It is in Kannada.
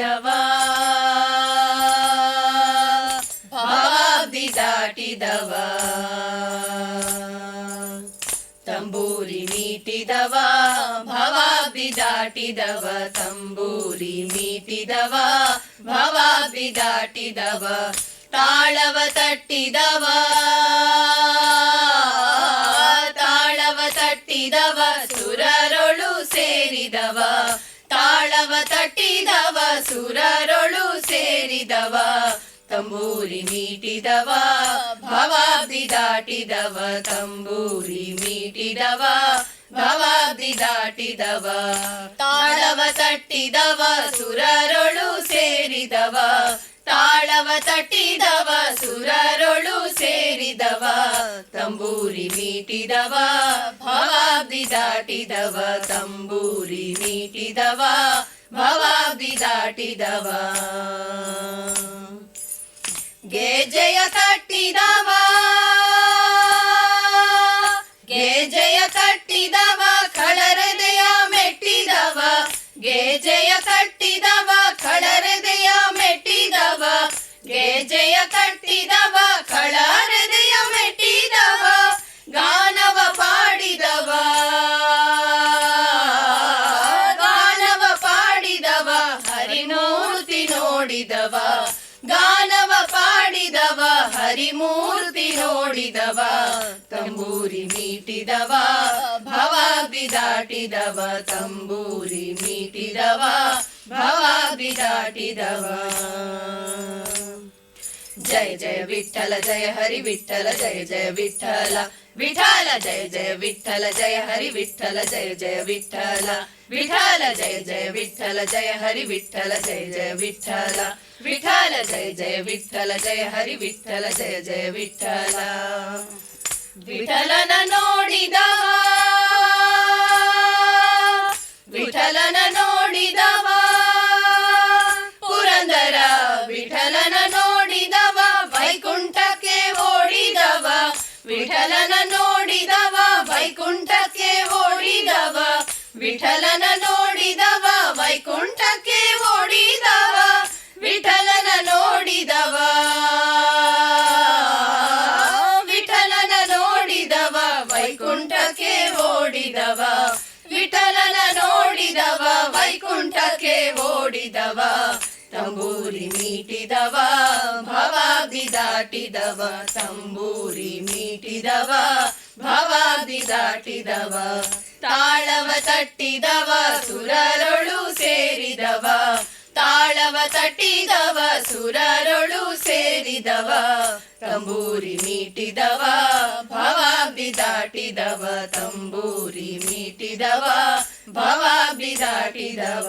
ಮೀಟಿದವ ಭಾವಾಬ್ದಿ ದಾಟಿದವ. ತಂಬೂರಿ ಮೀಟಿದವ. ಭವಾಬ್ದಿ ದಾಟಿದವ. ತಂಬೂರಿ ಮೀಟಿದವ. ಭವಾಬ್ದಿ ದಾಟಿದವ. ತಾಳವ ತಟ್ಟಿದವ. ತಾಳವ ತಟ್ಟಿದವ. ಸುರರೊಳು ಸೇರಿದವ. ತಾಳವ ತಟ್ಟಿದವ, ಸುರರೊಳು ಸೇರಿದವ, ತಂಬೂರಿ ಮೀಟಿದವ, ಭವಾಬ್ದಿ ದಾಟಿದವ, ತಂಬೂರಿ ಮೀಟಿದವ, ಭವಾಬ್ದಿ ದಾಟಿದವ. ತಾಳವ ತಟ್ಟಿದವ, ಸುರರೊಳು ಸೇರಿದವ, ತಾಳವ ತಟ್ಟಿದವ, ಸುರರೊಳು ಸೇರಿದವ ತಂಬೂರಿ ಮೀಟಿದವ, ಭವಾಬ್ದಿ ದಾಟಿದವ, ತಂಬೂರಿ ಮೀಟಿದವ, ಭವಾಬ್ದಿ ದಾಟಿದವ. ಗೆಜೆಯ ತಟ್ಟಿದವ ಗೆಜೆಯ ತಟ್ಟಿದವ, ಕಳರದೆಯ ಮೆಟ್ಟಿದವ ಗೆಜೆಯ ತಟ್ಟಿದವ, ಕಳರದೆಯ ಮೆಟ್ಟಿದವ ಗೆಜೆಯ ತಟ್ಟಿದವ ಗಾನವ ಪಾಡಿದವ ಹರಿಮೂರ್ತಿ ನೋಡಿದವ ತಂಬೂರಿ ಮೀಟಿದವ ಭವಾಬ್ದಿ ದಾಟಿದವ ತಂಬೂರಿ ಮೀಟಿದವ ಭವಾಬ್ದಿ ದಾಟಿದವ జయ జయ విఠల జయ హరి విఠల జయ జయ విఠల. విఠాల జయ జయ విఠల జయ హరి విఠల జయ జయ విఠల. విఠాల జయ జయ విఠల జయ హరి విఠల జయ జయ విఠల. విఠాల జయ జయ విఠల జయ హరి విఠల జయ జయ విఠల. విఠల ವಿಠಲನ ನೋಡಿದವ, ವೈಕುಂಠಕ್ಕೆ ಓಡಿದವ. ವಿಠಲನ ನೋಡಿದವ, ವೈಕುಂಠಕ್ಕೆ ಓಡಿದವ. ವಿಠಲನ ನೋಡಿದವ. ವಿಠಲನ ನೋಡಿದವ, ವೈಕುಂಠಕ್ಕೆ ಓಡಿದವ. ವಿಠಲನ ನೋಡಿದವ, ವೈಕುಂಠಕ್ಕೆ ಓಡಿದವ. ತಂಬೂರಿ ಮೀಟಿದವ ದಾಟಿದವ, ತಂಬೂರಿ ಮೀಟಿದವ, ಭವಾದಿ ದಾಟಿದವ, ತಾಳವ ತಟ್ಟಿದವ, ಸುರರೊಳು ಸೇರಿದವ, ತಾಳವ ತಟ್ಟಿದವ, ಸುರರೊಳು ಸೇರಿದವ, ತಂಬೂರಿ ಮೀಟಿದವ ಭವಾಬ್ದಿ ದಾಟಿದವ, ತಂಬೂರಿ ಮೀಟಿದವ ಭವಾಬ್ದಿ ದಾಟಿದವ.